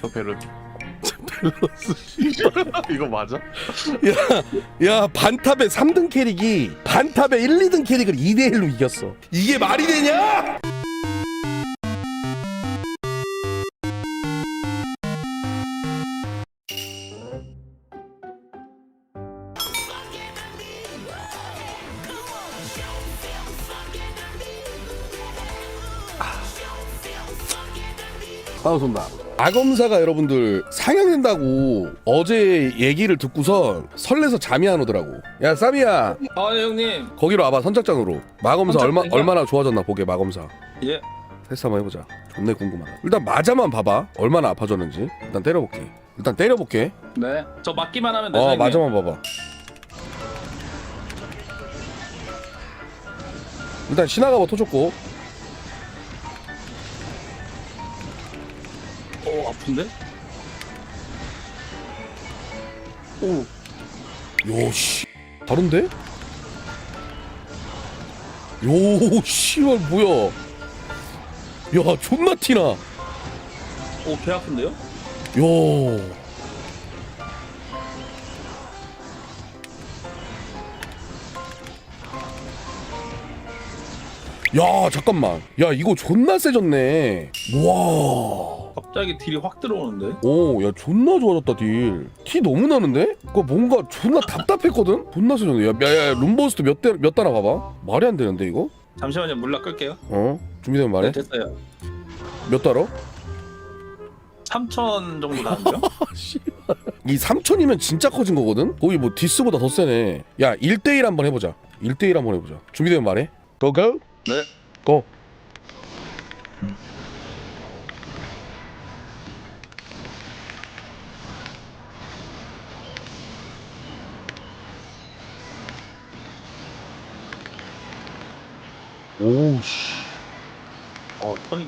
저 베르 밸런스 씨발. 이거 맞아? 야, 야 반탑의 3등 캐릭이 반탑의 1, 2등 캐릭을 2대 1로 이겼어. 이게 말이 되냐? 반갑습니다. 아검사가 여러분들 상영된다고 어제 얘기를 듣고선 설레서 잠이 안 오더라고. 야 쌈이야 아 네, 형님 거기로 와봐 선착장으로. 마검사 얼마 선착장이요? 얼마나 좋아졌나 보게 마검사. 예 테스트 한번 해보자. 존나 궁금하다. 일단 맞아만 봐봐. 얼마나 아파졌는지. 일단 때려볼게. 일단 때려볼게. 네. 저 맞기만 하면 되죠 어 형님? 맞아만 봐봐. 일단 신화가 뭐 터졌고. 어 아픈데? 요씨 다른데? 요 씨발 뭐야? 야 존나 티나. 오배 아픈데요? 요. 야 잠깐만. 야 이거 존나 세졌네. 와. 갑자기 딜이 확 들어오는데? 오, 야 존나 좋아졌다 딜. 티 너무 나는데? 그거 뭔가 존나 답답했거든. 존나 세졌네. 야, 야, 야 룸버스트 몇대몇 달아 봐봐. 말이 안 되는데 이거? 잠시만요 물약 끌게요 어? 준비되면 말해. 네 됐어요 몇 달아? 3천 정도 나는데요? 이 3천이면 진짜 커진 거거든? 거기 뭐 디스보다 더 세네. 야, 1대1 한번 해보자. 1대1 한번 해보자. 준비되면 말해. 고, 고? 네 고. 오우, 씨. 어, 턴이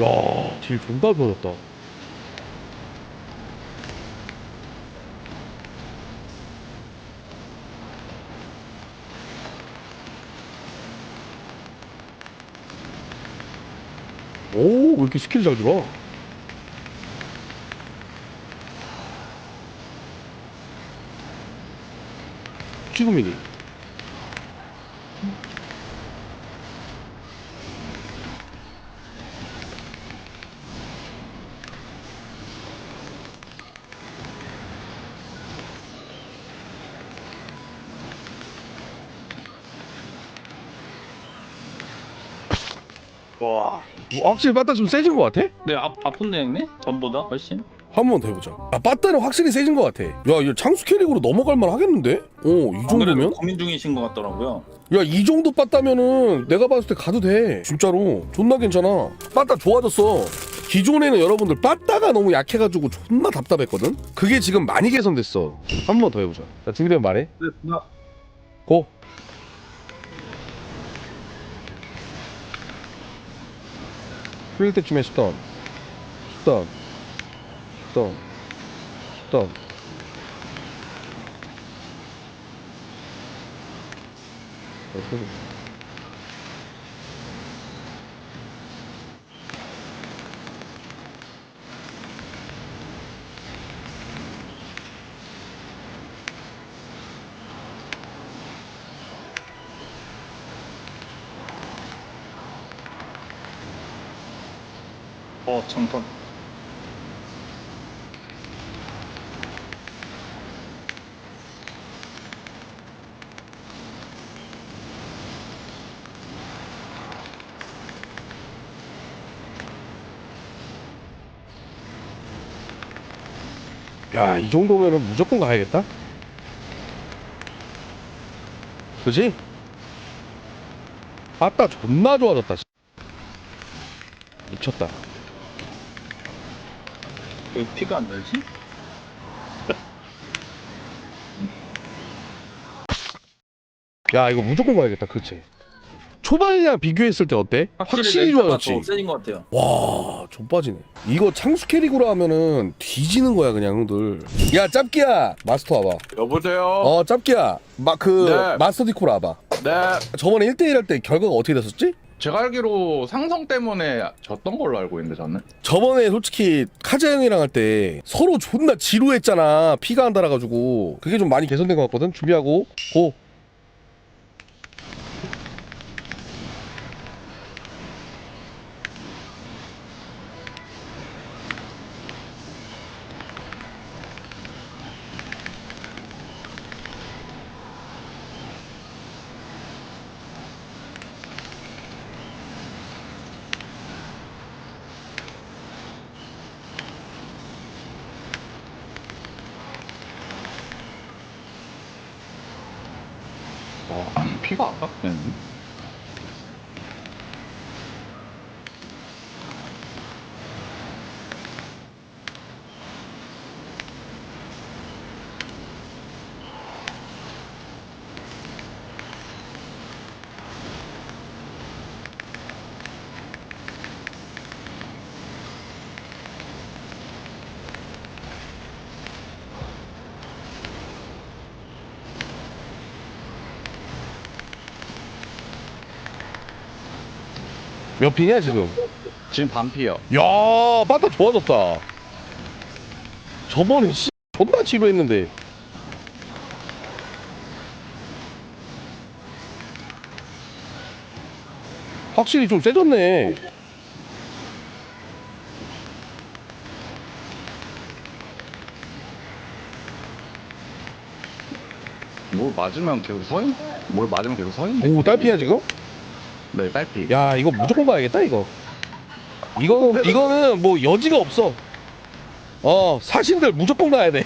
야, 딜 존나 좋아졌다. 오, 왜 이렇게 스킬 잘 들어? 지금이니? 와 뭐, 확실히 빠따 좀 세진 것 같아? 네 아, 아픈데 형님? 전보다 훨씬? 한 번 더 해보자. 아, 빠따는 확실히 세진 것 같아. 야, 이거 창수 캐릭으로 넘어갈 만 하겠는데? 어, 이 안 그래도 정도면? 고민 중이신 것 같더라고요 야, 이 정도 빠따면은 내가 봤을 때 가도 돼. 진짜로. 존나 괜찮아. 빠따 좋아졌어. 기존에는 여러분들 빠따가 너무 약해가지고 존나 답답했거든? 그게 지금 많이 개선됐어. 한 번 더 해보자. 자, 준비되면 말해. 네 나... 고! 풀릴 때쯤에 스턴. 스 어, 정ton 야, 이 정도면은 무조건 가야겠다? 그지? 아따 존나 좋아졌다. 씨. 미쳤다. 왜 피가 안 날지? 야, 이거 무조건 가야겠다. 그치? 초반이랑 비교했을 때 어때? 확실히 좋아졌지. 더 세진 것 같아요. 와, 좀 빠지네. 이거 창수 캐릭으로 하면은 뒤지는 거야 그냥 형들. 야, 짭기야, 마스터 와봐. 여보세요. 어, 짭기야, 마 그 네. 마스터 디코로 와봐. 네. 저번에 1대1 할 때 결과가 어떻게 됐었지? 제가 알기로 상성 때문에 졌던 걸로 알고 있는데 저는. 저번에 솔직히 카자 형이랑 할 때 서로 존나 지루했잖아. 피가 안 달아가지고 그게 좀 많이 개선된 것 같거든. 준비하고 고. 와, 피가 아깝네. 몇 피냐 지금? 지금 반피요. 야, 빠따 좋아졌다. 저번에 씨 존나 지루했는데. 확실히 좀 세졌네. 뭘 맞으면 계속 서 있. 뭘 맞으면 계속 서 있네. 오, 딸피야 지금? 네, 딸피. 야, 이거 무조건 봐야겠다 이거. 이거 이거는 뭐 여지가 없어. 어, 사신들 무조건 나야 돼.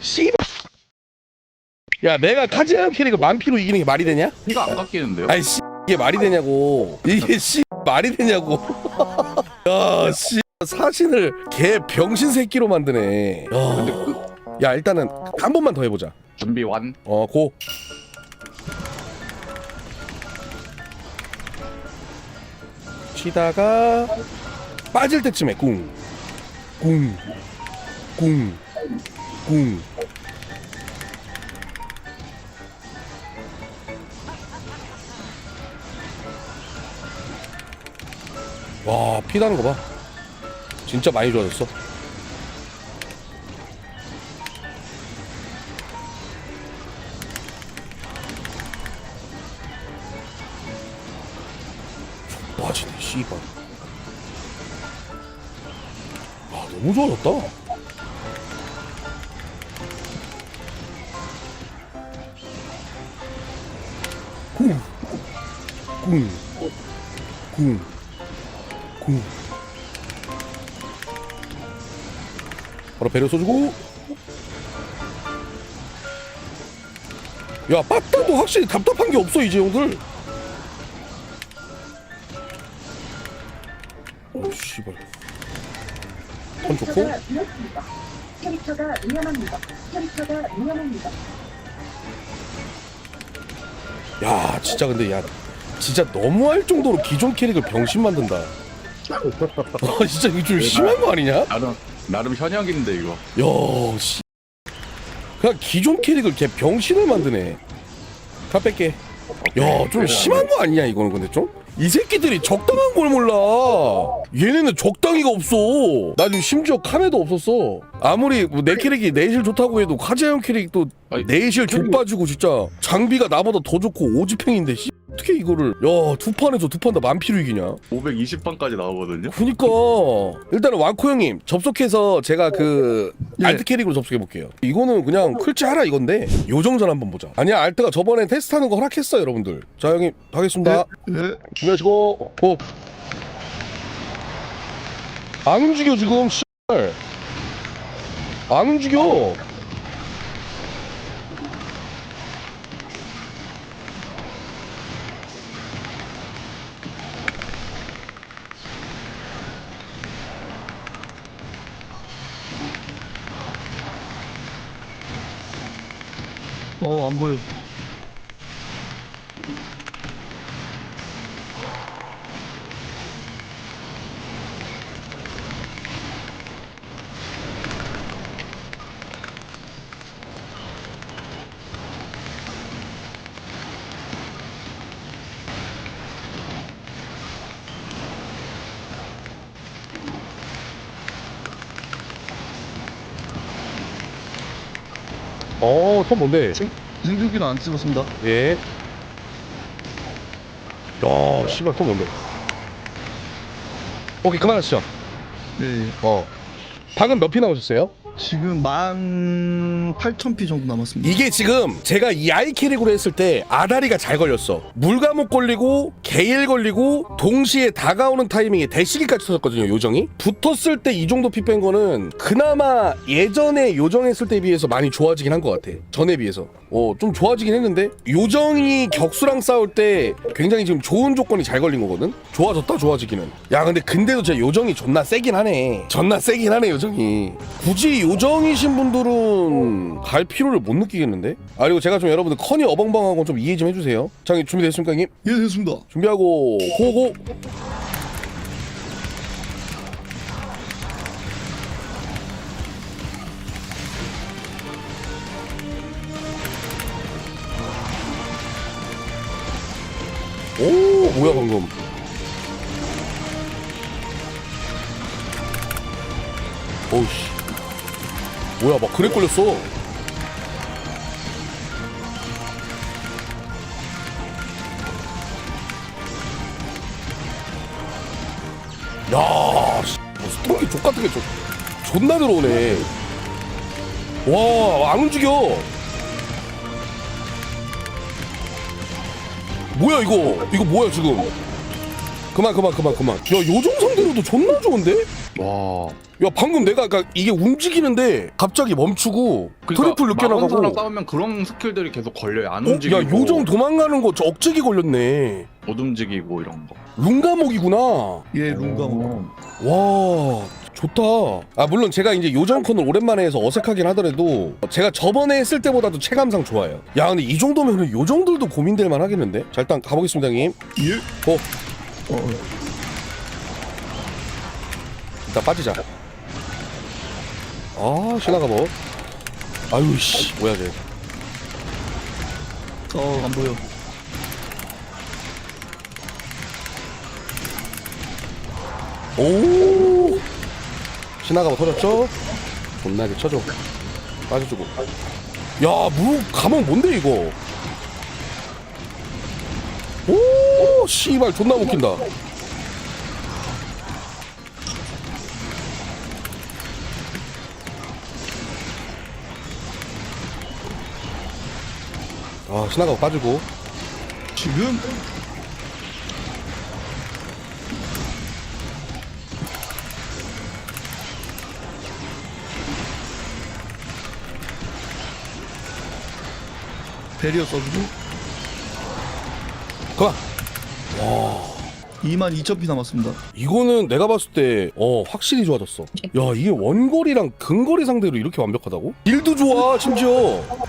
씨. 야, 내가 카지아 캐릭을 만피로 이기는 게 말이 되냐? 피가 안 깎이는데요? 아이 씨 이게 말이 되냐고 이게 씨 말이 되냐고 야 씨 사신을 개 병신 새끼로 만드네 근데 야, 그야 일단은 한 번만 더 해보자 준비 완. 어 고 치다가 빠질 때쯤에 꿍 꿍 꿍 꿍 와 피나는 거 봐. 진짜 많이 좋아졌어. 바로 배려 써주고 야 빠따도 확실히 답답한 게 없어 이제 형들 오 씨발 턴 좋고. 캐릭터가 위험합니다. 캐릭터가 위험합니다. 야 진짜 근데 야 진짜 너무할 정도로 기존 캐릭을 병신 만든다 아 진짜 이거 좀 심한 거 아니냐? 나름 나름 현역인데 이거. 야, 씨. 그냥 기존 캐릭을 걔 병신을 만드네. 다 뺄게. 야, 좀 심한 거 아니냐 이거는 근데 좀? 이 새끼들이 적당한 걸 몰라. 얘네는 적당히가 없어. 나 지금 심지어 카메도 없었어. 아무리 뭐 내 캐릭이 내실 좋다고 해도 카제형 캐릭 또 아니, 내실 족빠지고 진짜 장비가 나보다 더 좋고 오지팽인데 씨. 어떻게 이거를 야 두 판에서 두 판 다 만피로 이기냐? 520판까지 나오거든요. 그니까 일단은 왕코 형님 접속해서 제가 그 예. 알트 캐릭으로 접속해 볼게요. 이거는 그냥 클치 하라 이건데 요정전 한번 보자. 아니야 알트가 저번에 테스트하는 거 허락했어 여러분들. 자 형님 가겠습니다. 네. 준비하시고 고. 안 움직여 지금 씨발. 안 움직여. 어, 안 보여. 어, 손 뭔데? 생존기는 안 찍었습니다. 예. 야, 씨발, 손 뭔데? 오케이, 그만하시죠. 네. 어. 방금 몇 피 나오셨어요? 지금 18,000피 정도 남았습니다. 이게 지금 제가 이 아이 캐릭으로 했을 때 아다리가 잘 걸렸어. 물감옥 걸리고 게일 걸리고 동시에 다가오는 타이밍에 대시기까지 터졌거든요. 요정이 붙었을 때 이 정도 피 뺀 거는 그나마 예전에 요정했을 때에 비해서 많이 좋아지긴 한 것 같아. 전에 비해서. 어, 좀 좋아지긴 했는데 요정이 격수랑 싸울 때 굉장히 지금 좋은 조건이 잘 걸린 거거든. 좋아졌다 좋아지기는. 야 근데 근데도 진짜 요정이 존나 세긴 하네. 존나 세긴 하네 요정이. 굳이 요정이신 분들은 갈 필요를 못 느끼겠는데? 아 그리고 제가 좀 여러분들 커니 어벙벙하고 좀 이해 좀 해주세요. 장님 준비됐습니까 형님? 예, 됐습니다. 준비하고 호고. 오 뭐야 방금 오우씨 뭐야 막 그래 걸렸어 야, 씨, 뭐 스토키 족 같은 게 좀, 존나 들어오네. 와, 안 움직여. 뭐야 이거? 이거 뭐야 지금? 그만 그만 그만 그만. 야 요정 상대로도 존나 좋은데? 와. 야 방금 내가 그러니까 이게 움직이는데 갑자기 멈추고 트리플 늦게 나가고. 싸우면 그런 스킬들이 계속 걸려요. 안 어? 움직이고 야 요정 도망가는 거 저 억제기 걸렸네. 못 움직이고 이런 거. 룬가목이구나. 예, 룬감. 와 좋다. 아 물론 제가 이제 요정콘을 오랜만에 해서 어색하긴 하더라도 제가 저번에 했을 때보다도 체감상 좋아요. 야 근데 이 정도면 요정들도 고민될 만 하겠는데? 자 일단 가보겠습니다 형님. 예. 고 어, 어. 일단 빠지자. 아 신나가 뭐? 아유 씨. 뭐야 쟤. 어, 안 보여. 오 신나가 뭐 터졌죠? 존나게 쳐줘. 빠져주고. 야무 감옥 뭔데 이거? 오 씨발 존나 웃긴다. 아 신나가 빠지고. 지금 배리어 써주고 그만 22,000피 남았습니다. 이거는 내가 봤을 때 어 확실히 좋아졌어 야 이게 원거리랑 근거리 상대로 이렇게 완벽하다고? 딜도 좋아 심지어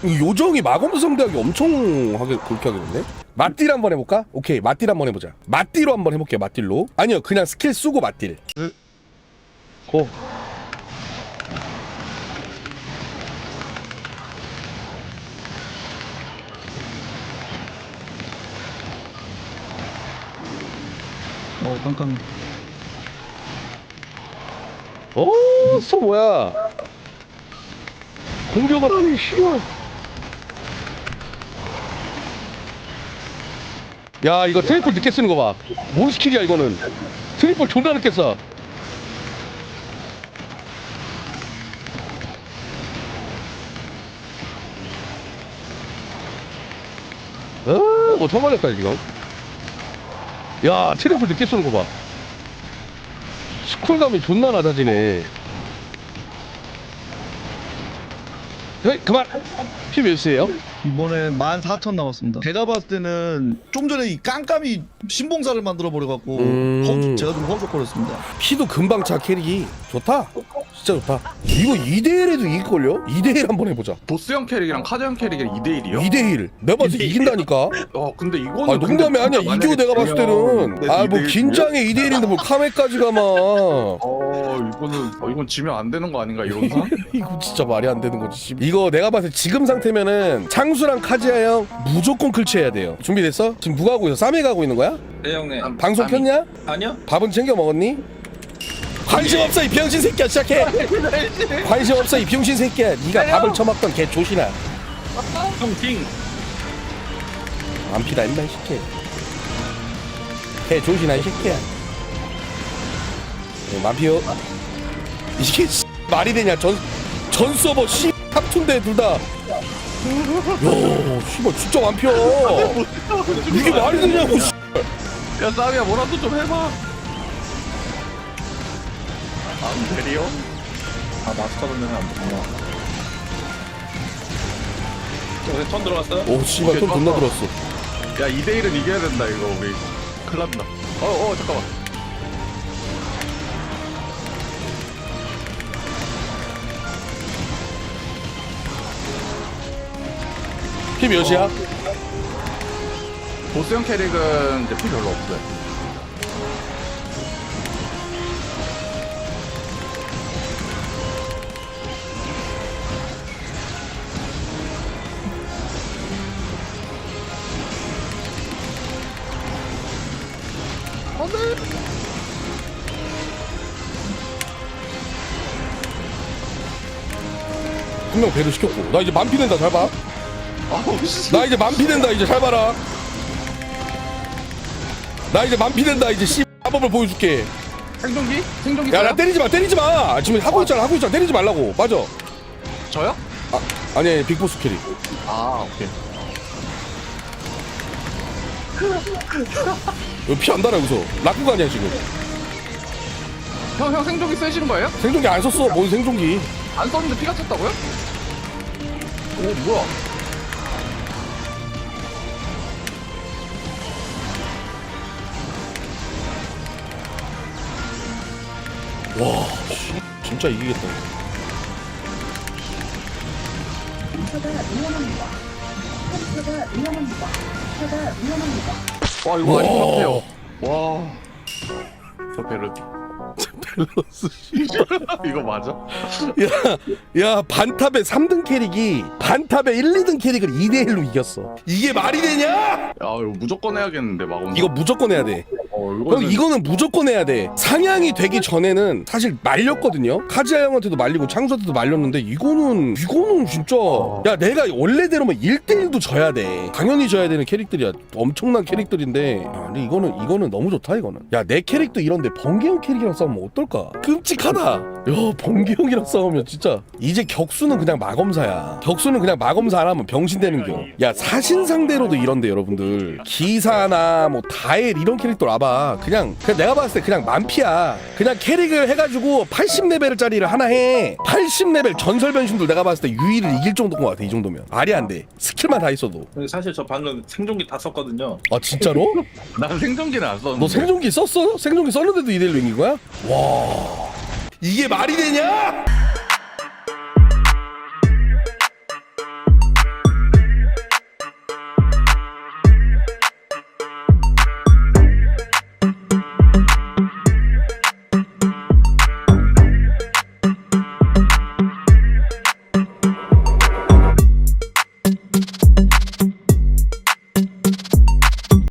이 요정이 마검도 상대하기 엄청 하게 그렇게 하겠는데? 맞딜 한번 해볼까? 오케이 맞딜 한번 해보자 맞딜로 한번 해볼게요 맞딜로 아니요 그냥 스킬 쓰고 맞딜 네. 고 어, 깜깜이. 오, 소 뭐야? 공격을 하니 싫어. 야, 이거 트리플 늦게 쓰는 거 봐. 뭔 스킬이야 이거는? 트리플 존나 늦게 써. 어, 뭐 맞았다 지금. 야, 트리플 늦게 쓰는 거 봐. 스쿨감이 존나 낮아지네. 네, 그만. 피 몇이에요? 이번에 14,000 남았습니다. 제가 봤을 때는 좀 전에 이 깜깜이 신봉사를 만들어 버려 갖고 음. 허- 제가 좀 허접거렸습니다. 피도 금방 차 캐릭이 좋다. 진짜 좋다. 이거 2대1에도 이길걸요? 2대1 한번 해보자. 보스형 캐릭이랑 카드형 캐릭이랑 2대1이요? 2대1. 내가 봤을 때 이긴다니까. 어 근데 이거는 아, 농담이 근데 아니야. 진짜 이겨 내가 봤을 때는. 네, 아, 뭐 2대1 이요? 긴장에 2대1인데 뭐 카메까지 가마. 어 이거는 어, 이건 지면 안 되는 거 아닌가 이런 상? 이거 진짜 말이 안 되는 거지. 씨. 이거 내가 봤을 때 지금 상태면은 창수랑 카지아 형 무조건 클치해야 돼요. 준비됐어? 지금 누가 하고 있어? 쌈이 가고 있는 거야? 네 형님. 방송 쌈이. 켰냐? 아니요? 밥은 챙겨 먹었니? 관심 없어 이 병신 새끼야. 시작해. 관심 없어 이 병신 새끼야. 네가 밥을 처먹던 개 조신아. 형팅 안 피다 임마 이 새끼. 개 조신한 이 새끼야. 네, 만피요 이 새끼 씨, 말이 되냐? 전, 전 서버 씨 합툰데 둘다. 야 씨발 진짜 완피야 이게 말이 되냐고 씨. 야 쌈이야 뭐라도 좀 해봐 안 되리요? 아 마스터 던전은 안 되구나. 저기 턴 들어갔어요? 오 씨발 돈 존나 들었어 야 2대1은 이겨야 된다 이거 우리. 큰일 났다. 어어 잠깐만. 피 몇이야? 보스형 캐릭은 이제 피 별로 없어요 한 명 배를 시켰고. 나 이제 만피 된다 잘봐나 아우 씨. 이제 만피 된다 이제 잘 봐라. 나 이제 만피 된다 이제 씨. 마법을 보여줄게. 생존기? 생존기 야 나 써요? 때리지 마 때리지 마. 지금 하고 있잖아 하고 있잖아. 때리지 말라고. 맞아 저요? 아니 아니 빅보스 캐리. 아 오케이. 여기 피안 달아 여기서. 라쿠가 아니야 지금? 형 형 생존기 쓰시는 거예요? 생존기 안 썼어. 뭔 생존기. 안 썼는데 피가 찼다고요? 오 뭐야 와 씨, 진짜 이기겠다 차가 위험합니다. 캐릭터가 위험합니다. 차가 위험합니다. 와 이거 와. 아닌 것 같아요 와저 베르 밸런스 이거 맞아? 야, 야 반탑의 3등 캐릭이 반탑의 1, 2등 캐릭을 2대 1로 이겼어 이게 말이 되냐? 야 이거 무조건 해야겠는데 마검 이거 무조건 해야 돼 어형 이거는 이거는 무조건 해야 돼. 상향이 되기 전에는 사실 말렸거든요. 카즈야 형한테도 말리고 창수한테도 말렸는데 이거는 이거는 진짜. 야 내가 원래대로면 1대1도 져야 돼. 당연히 져야 되는 캐릭들이야. 엄청난 캐릭들인데. 야, 근데 이거는 이거는 너무 좋다 이거는. 야 내 캐릭도 이런데 번개형 캐릭이랑 싸우면 어떨까? 끔찍하다. 야 번개형이랑 싸우면 진짜. 이제 격수는 그냥 마검사야. 격수는 그냥 마검사 안 하면 병신 되는 경야 사신 상대로도 이런데 여러분들. 기사나 뭐 다엘 이런 캐릭터 와봐 그냥 그냥 내가 봤을 때 그냥 만피야 그냥 캐릭을 해가지고 80레벨짜리를 하나 해 80레벨 전설 변신들 내가 봤을 때 유이를 이길 정도인 것 같아 이 정도면 말이 안 돼 스킬만 다 있어도 근데 사실 저 방금 생존기 다 썼거든요 아 진짜로? 난 생존기는 안 썼는데 너 생존기 썼어? 생존기 썼는데도 이대로 이긴 거야? 와 이게 말이 되냐?